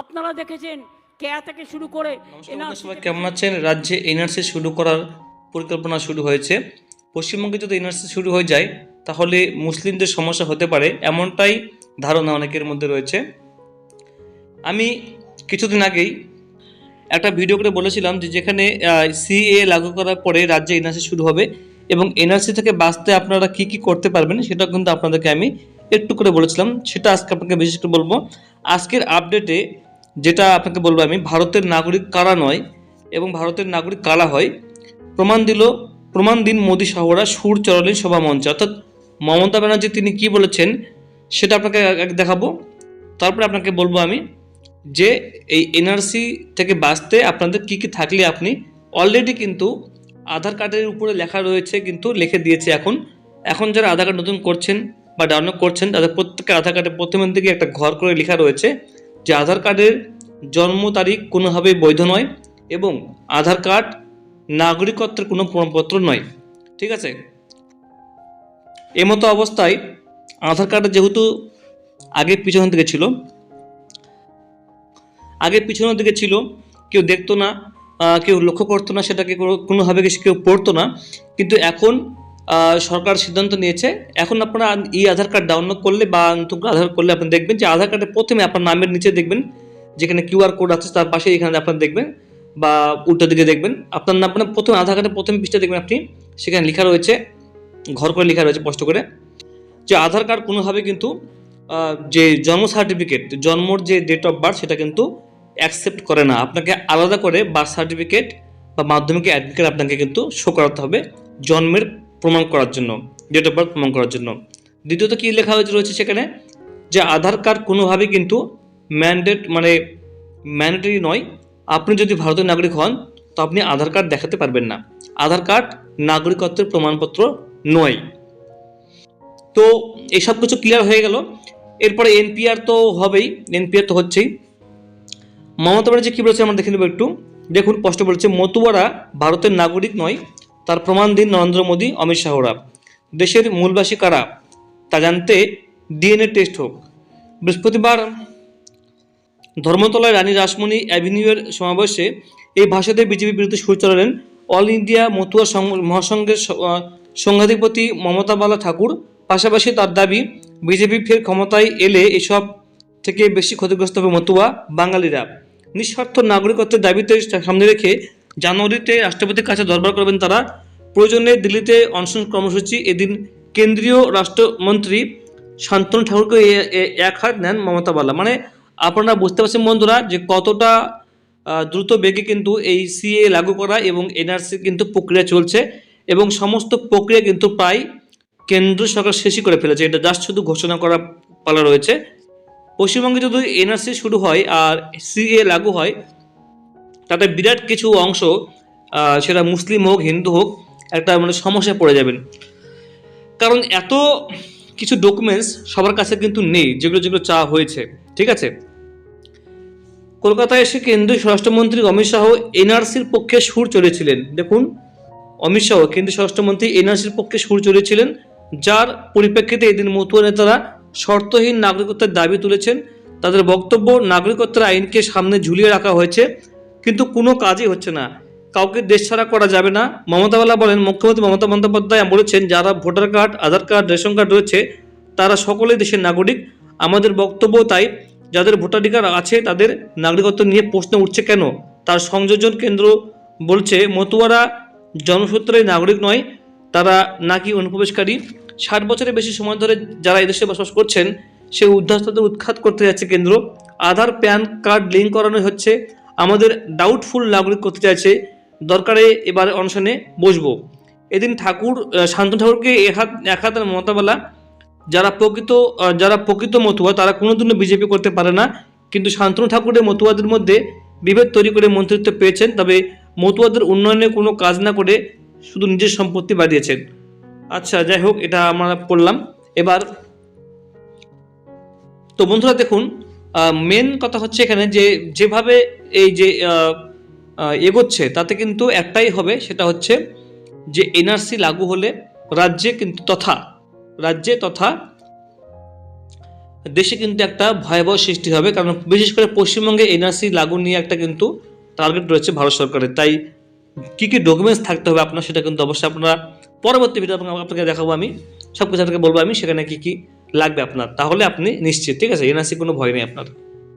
আপনারা দেখেছেন কেয়া থেকে শুরু করে সবাই কেমন আছেন? রাজ্যে এনআরসি শুরু করার পরিকল্পনা শুরু হয়েছে। পশ্চিমবঙ্গে যদি এনআরসি শুরু হয়ে যায় তাহলে মুসলিমদের সমস্যা হতে পারে এমনটাই ধারণা অনেকের মধ্যে রয়েছে। আমি কিছুদিন আগেই একটা ভিডিও করে বলেছিলাম যে যেখানে সিএ লাগু করার পরে রাজ্যে এনআরসি শুরু হবে এবং এনআরসি থেকে বাঁচতে আপনারা কি কি করতে পারবেন সেটা কিন্তু আপনাদেরকে আমি একটু করে বলেছিলাম, সেটা আজকে আপনাকে বিশেষ করে বলব। আজকের আপডেটে যেটা আপনাকে বলব আমি, ভারতের নাগরিক কারা নয় এবং ভারতের নাগরিক কারা হয়, প্রমাণ দিল, প্রমাণ দিন মোদী শহরা সুর চড়ালেন সভা মঞ্চে। অর্থাৎ মমতা ব্যানার্জি তিনি কি বলেছেন, সেটা আপনাকে দেখাবো। তারপরে আপনাকে বলব আমি যে এই এনআরসি থেকে বাঁচতে আপনাদের কি কি থাকলে আপনি অলরেডি কিন্তু আধার কার্ডের উপরে লেখা রয়েছে, কিন্তু লিখে দিয়েছে এখন। এখন যারা আধার কার্ড নতুন করছেন বা ডাউনলোড করছেন, তাদের প্রত্যেকের আধার কার্ডের প্রথমের দিকে একটা ঘর করে লেখা রয়েছে যে আধার কার্ডের জন্ম তারিখ কোনোভাবেই বৈধ নয় এবং আধার কার্ড নাগরিকত্বের কোনো প্রমাণপত্র নয়। ঠিক আছে? এমতো অবস্থায় আধার কার্ড যেহেতু আগে পিছনের দিকে ছিল, আগে পিছনের দিকে ছিল, কেউ দেখতো না কেউ লক্ষ্য করতো না, সেটাকে কোনোভাবে কেউ পড়তো না, কিন্তু এখন সরকার সিদ্ধান্ত নিয়েছে। এখন আপনারা ই আধার কার্ড ডাউনলোড করলে বা নতুন আধার করলে আপনি দেখবেন যে আধার কার্ডে প্রথমে আপনার নামের নিচে দেখবেন, যেখানে কিউআর কোড আছে তার পাশে এখানে আপনার দেখবেন বা উল্টো দিকে দেখবেন। আপনার নাম মানে প্রথমে আধার কার্ডের প্রথম পৃষ্ঠা দেখবেন আপনি, সেখানে লেখা রয়েছে, ঘর করে লেখা রয়েছে স্পষ্ট করে। যে আধার কার্ড কোনোভাবে কিন্তু যে জন্ম সার্টিফিকেট জন্মর যে ডেট অফ বার্থ সেটা কিন্তু অ্যাকসেপ্ট করে না। আপনাকে আলাদা করে বার্থ সার্টিফিকেট বা মাধ্যমিক অ্যাডমিট কার্ড আপনাকে কিন্তু শো করাতে হবে। জন্মের প্রমাণ করার জন্য ডেট অফ বার্থ প্রমাণ করার জন্য। দ্বিতীয়ত কী লেখা হয়েছে রয়েছে সেখানে? যে আধার কার্ড কোনোভাবেই কিন্তু ম্যান্ডেট মানে ম্যান্ডেটরি নয়। আপনি যদি ভারতীয় নাগরিক হন, তো আপনি আধার কার্ড দেখাতে পারবেন না। আধার কার্ড নাগরিকত্বের প্রমাণপত্র নয়। তো এইসব কিছু ক্লিয়ার হয়ে গেল। এরপরে এনপিআর তো হবেই এনপিআর তো হচ্ছেই। মমতা ব্যানার্জি কী বলেছে আমরা দেখে নেব একটু। দেখুন, স্পষ্ট বলেছে, মতুয়ারা ভারতের নাগরিক নয় তার প্রমাণ দিন নরেন্দ্র মোদী, অমিত শাহরা দেশের মূলবাসী কারা? তা জানতে ডিএনএ টেস্ট হোক। বৃহস্পতিবার ধর্মতলায় রানী রাসমণি অ্যাভিনিউয়ের সমাবেশে এই ভাষাতে বিজেপির বিরুদ্ধে সুর চড়ালেন অল ইন্ডিয়া মতুয়া মহাসংঘের সংঘাধিপতি মমতা বালা ঠাকুর। পাশাপাশি তার দাবি, বিজেপি ফের ক্ষমতায় এলে এসব থেকে বেশি ক্ষতিগ্রস্ত হবে মতুয়া বাঙালিরা। নিঃস্বার্থ নাগরিকত্বের দাবিতে সামনে রেখে জানুয়ারিতে রাষ্ট্রপতির কাছে দরবার করবেন তারা। প্রয়োজনে দিল্লিতে অনশন কর্মসূচি। এদিন কেন্দ্রীয় রাষ্ট্রমন্ত্রী শান্তনু ঠাকুরকে এক হাত নেন মমতা বালা। মানে আপনারা বুঝতে পারছেন বন্ধুরা যে কতটা দ্রুত বেগে কিন্তু এই সিএ লাগু করা এবং এনআরসি কিন্তু প্রক্রিয়া চলছে এবং সমস্ত প্রক্রিয়া কিন্তু প্রায় কেন্দ্র সরকার শেষই করে ফেলেছে। এটা জাস্ট শুধু ঘোষণা করা পালা রয়েছে। পশ্চিমবঙ্গে যদি এনআরসি শুরু হয় আর সিএ লাগু হয় তাতে বিরাট কিছু অংশ সেটা মুসলিম হোক, হিন্দু হোক, একটা মানে সমস্যায় পড়ে যাবেন। কারণ এত কিছু ডকুমেন্টস সবার কাছে কিন্তু নেই, যেগুলো যেগুলো চাওয়া হয়েছে, ঠিক আছে? কলকাতায় এসে কেন্দ্রীয় স্বরাষ্ট্রমন্ত্রী অমিত শাহ এনআরসির পক্ষে সুর চলেছিলেন দেখুন, অমিত শাহ, কেন্দ্রীয় স্বরাষ্ট্রমন্ত্রী এনআরসির পক্ষে সুর চলেছিলেন যার পরিপ্রেক্ষিতে এদিন মতুয়া নেতারা শর্তহীন নাগরিকত্বের দাবি তুলেছেন। তাদের বক্তব্য, নাগরিকত্বের আইনকে সামনে ঝুলিয়ে রাখা হয়েছে। কিন্তু কোনো কাজই হচ্ছে না। কাউকে দেশ ছাড়া করা যাবে না। মমতাওয়ালা বলেন, মুখ্যমন্ত্রী মমতা বন্দ্যোপাধ্যায় বলেছেন, যারা voter card, Aadhaar card, ration card রয়েছে, তারা সকলেই দেশের নাগরিক। আমাদের বক্তব্য তাই, যাদের ভোটাধিকার আছে, তাদের নাগরিকত্ব নিয়ে প্রশ্ন উঠছে কেন? তার সংযোজন কেন্দ্র বলছে, মতুয়ারা জনসূত্রে নাগরিক নয়, তারা নাকি অনুপ্রবেশকারী। ষাট বছরের বেশি সময় ধরে যারা এদেশে বসবাস করছেন, সেই উদ্ধারতাদের উৎখাত করতে যাচ্ছে কেন্দ্র। আধার, প্যান কার্ড লিঙ্ক করানো হচ্ছে। আমাদের ডাউটফুল নাগরিক করতে চাইছে দরকারে এবার অনশনে বসবো। এদিন ঠাকুর আহ, শান্তনু ঠাকুরকে এক হাত এক হাতের মমতাবেলা যারা প্রকৃত যারা প্রকৃত মতুয়া তারা কোনোদিনও বিজেপি করতে পারে না। কিন্তু শান্তনু ঠাকুরের মতুয়াদের মধ্যে বিভেদ তৈরি করে মন্ত্রিত্ব পেয়েছেন তবে মতুয়াদের উন্নয়নে কোনো কাজ না করে শুধু নিজের সম্পত্তি বাড়িয়েছেন আচ্ছা যাই হোক এটা আমরা পড়লাম এবার তো বন্ধুরা দেখুন মেন কথা হচ্ছে এখানে যে, যেভাবে এই যে এগোচ্ছে, তাতে কিন্তু একটাই হবে, সেটা হচ্ছে যে এনআরসি লাগু হলে রাজ্যে কিন্তু তথা, রাজ্যে তথা দেশে কিন্তু একটা ভয়াবহ সৃষ্টি হবে, কারণ বিশেষ করে পশ্চিমবঙ্গে এনআরসি লাগু নিয়ে একটা কিন্তু টার্গেট রয়েছে ভারত সরকারের। তাই কী কী ডকুমেন্টস থাকতে হবে আপনার, সেটা কিন্তু অবশ্যই আপনারা পরবর্তী ভিডিও আপনাকে দেখাবো আমি সব কিছু আপনাকে বলব আমি, সেখানে কী কী লাগবে আপনার তাহলে আপনি নিশ্চিত ঠিক আছে? এনআরসি কোনো ভয় নেই আপনার।